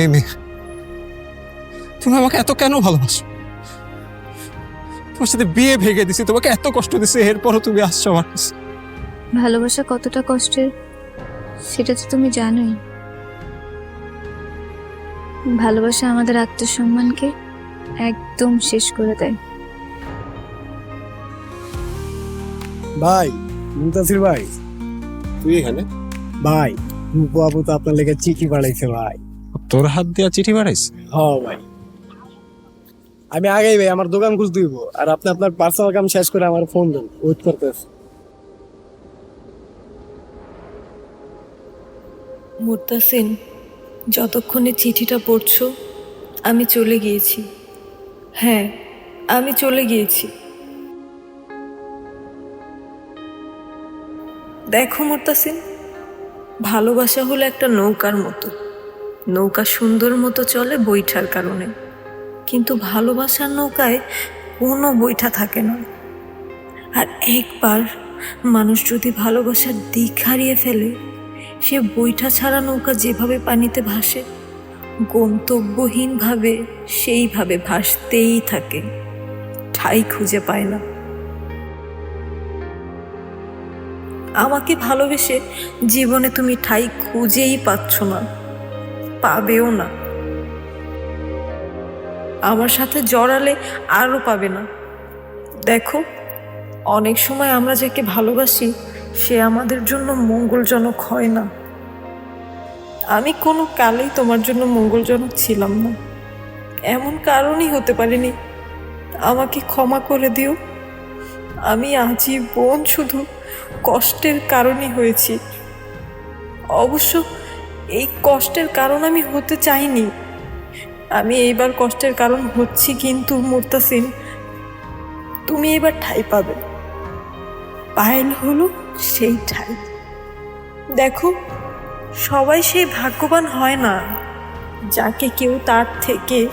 এই মেয়ে তুমি আমাকে এত কেন ভালোবাসো? তোমার সাথে বিয়ে ভেঙে দিছি তোমাকে এত কষ্ট দিছি এরপরও তুমি আসছো আমার কাছে। ভালোবাসা কতটা কষ্টের সেটা তো তুমি জানোই। ভালোবাসা আমাদের আত্মসম্মানকে একদম শেষ করে দেয়। ভাই মুন্তাসির ভাই। তুই এখানে? ভাই রূপু আপু তো আপনার লেগে চিঠি পাঠাইছে ভাই। তোর হাত দিয়া চিঠি বাড়াইছে হ ভাই। আমি আগেই ভাই আমার দোকান খুঁজ দিব আর আপনি আপনার পার্সোনাল কাম শেষ করে আমার ফোন দেন ওয়েট করতেছে। মুর্তাসিন যতক্ষণে চিঠিটা পড়ছো আমি চলে গিয়েছি। হ্যাঁ আমি চলে গিয়েছি। দেখো মুর্তাসিন ভালোবাসা হলো একটা নৌকার মতো। নৌকা সুন্দর মতো চলে বৈঠার কারণে। কিন্তু ভালোবাসার নৌকায় কোনো বৈঠা থাকে না। আর একবার মানুষ যদি ভালোবাসার দিক হারিয়ে ফেলে, সে বৈঠা ছাড়া নৌকা যেভাবে পানিতে ভাসে, গন্তব্যহীনভাবে সেইভাবে ভাসতেই থাকে। ঠাই খুঁজে পায় না। আমাকে ভালোবেসে জীবনে তুমি ঠাই খুঁজেই পাচ্ছ না। পাবেও না। আমার সাথে জড়ালে আরও পাবে না। দেখো, অনেক সময় আমরা যাকে ভালোবাসি, সে আমাদের জন্য মঙ্গলজনক হয় না। আমি কোনো কালেই তোমার জন্য মঙ্গলজনক ছিলাম না। এমন কারণই হতে পারিনি। আমাকে ক্ষমা করে দিও। আমি আজীবন শুধু কষ্টের কারণই হয়েছি। অবশ্য এই কষ্টের কারণ আমি হতে চাইনি। আমি এইবার কষ্টের কারণ হচ্ছি কিন্তু মুর্তাসিন তুমি এবার ঠাই পাবে। পায়েল হলো সেই ঠাই। দেখো, সবাই সেই ভাগ্যবান হয় না, যাকে কেউ তার থেকে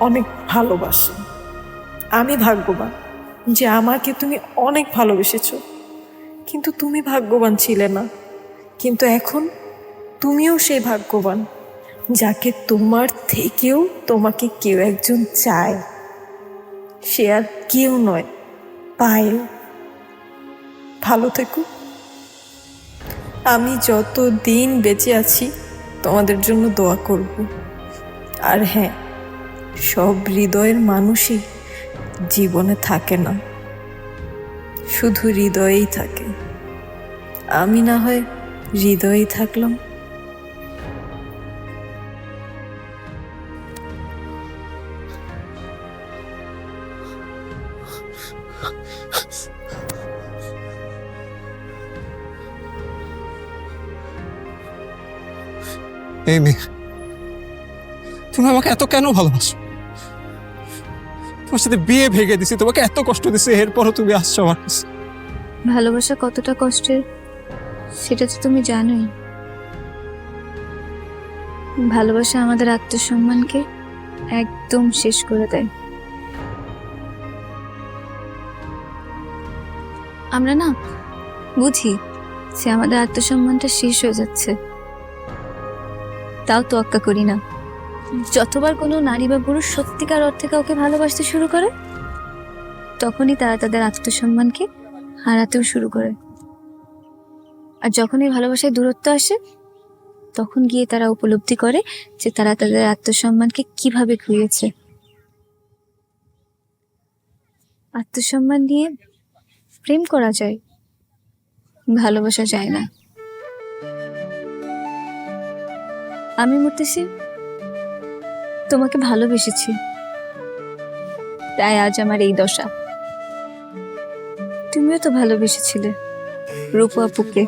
অনেক ভালোবাসে। আমি ভাগ্যবান যে আমাকে তুমি অনেক ভালোবেসেছ। কিন্তু তুমি ভাগ্যবান ছিলে না। কিন্তু এখন তুমিও সেই ভাগ্যবান, যাকে তোমার থেকেও তোমাকে কেউ একজন চায়। সে আর কেউ নয় পায়েল ভালো থেকো। আমি যত দিন বেঁচে আছি, তোমাদের জন্য দোয়া করব। আর হ্যাঁ সব হৃদয়ের মানুষই জীবনে থাকে না। শুধু হৃদয়েই থাকে। আমি না হয় হৃদয়েই থাকলাম। এই মেয়ে তুমি আমাকে এত কেন ভালোবাসো? তোমার সাথে বিয়ে ভেঙে দিছি, তোমাকে এত কষ্ট দিছি, এরপরও তুমি আসছো আমার কাছে। ভালোবাসা কতটা কষ্টের, সেটা তো তুমি জানোই। ভালোবাসা আমাদের আত্মসম্মানকে একদম শেষ করে দেয়। আমরা না বুঝি সে আমাদের আত্মসম্মানটা শেষ হয়ে যাচ্ছে। তাও তোয়াক্কা করি না। যতবার কোনো নারী বা পুরুষ সত্যিকার অর্থে কাউকে ভালোবাসতে শুরু করে, তখনই তারা তাদের আত্মসম্মানকে হারাতেও শুরু করে। আর যখনই ভালোবাসায় দূরত্ব আসে, তখন গিয়ে তারা উপলব্ধি করে যে তারা তাদের আত্মসম্মানকে কীভাবে খুইয়েছে আত্মসম্মান নিয়ে প্রেম করা যায়? ভালোবাসা যায় না। আমি মরতেছি। তোমাকে ভালোবেসেছি। তাই আজ আমার এই দশা। তুমিও তো ভালোবেসেছিলে, রূপু আপুকে।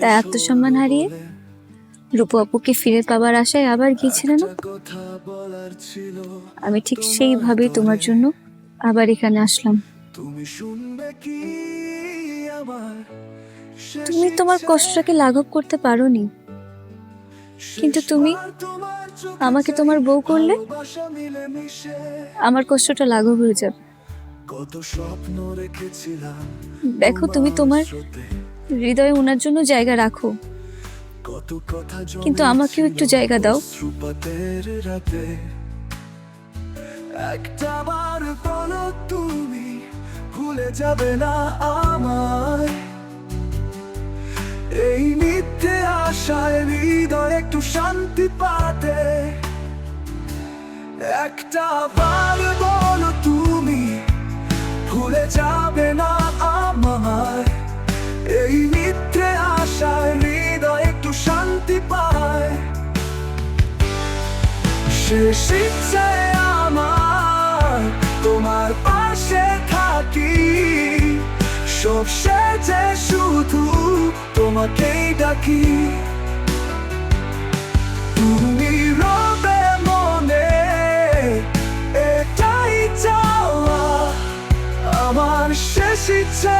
তাই আত্মসম্মান হারিয়ে রূপু আপুকে ফিরে পাবার আশায় আবার গিয়েছিলে না? আমি ঠিক সেইভাবেই তোমার জন্য আবার এখানে আসলাম। তুমি তোমার কষ্টটাকে লাঘব করতে পারোনি। কিন্তু তুমি আমাকে তোমার বউ করলে আমার কষ্টটা লাঘব হয়ে যাবে। কত স্বপ্ন রেখেছিলাম দেখো তুমি তোমার হৃদয়ে ওনার জন্য জায়গা রাখো। কত কথা কিন্তু আমাকেও একটু জায়গা দাও। একটা বার তুমি ভুলে যাবে না আমায়। এই মিথ্যে আশায় হৃদয় একটু শান্তি পাতে। একটা বার বলো তুমি, ভুলে যাবে না আমায়। এই মিথ্যে আশায় হৃদয় একটু শান্তি পায়। শেষ ইচ্ছে সব সেজে শুধু তোমাকেই ডাকি। তুমি রবে মনে এটাই চাওয়া। আমার শেষ ইচ্ছে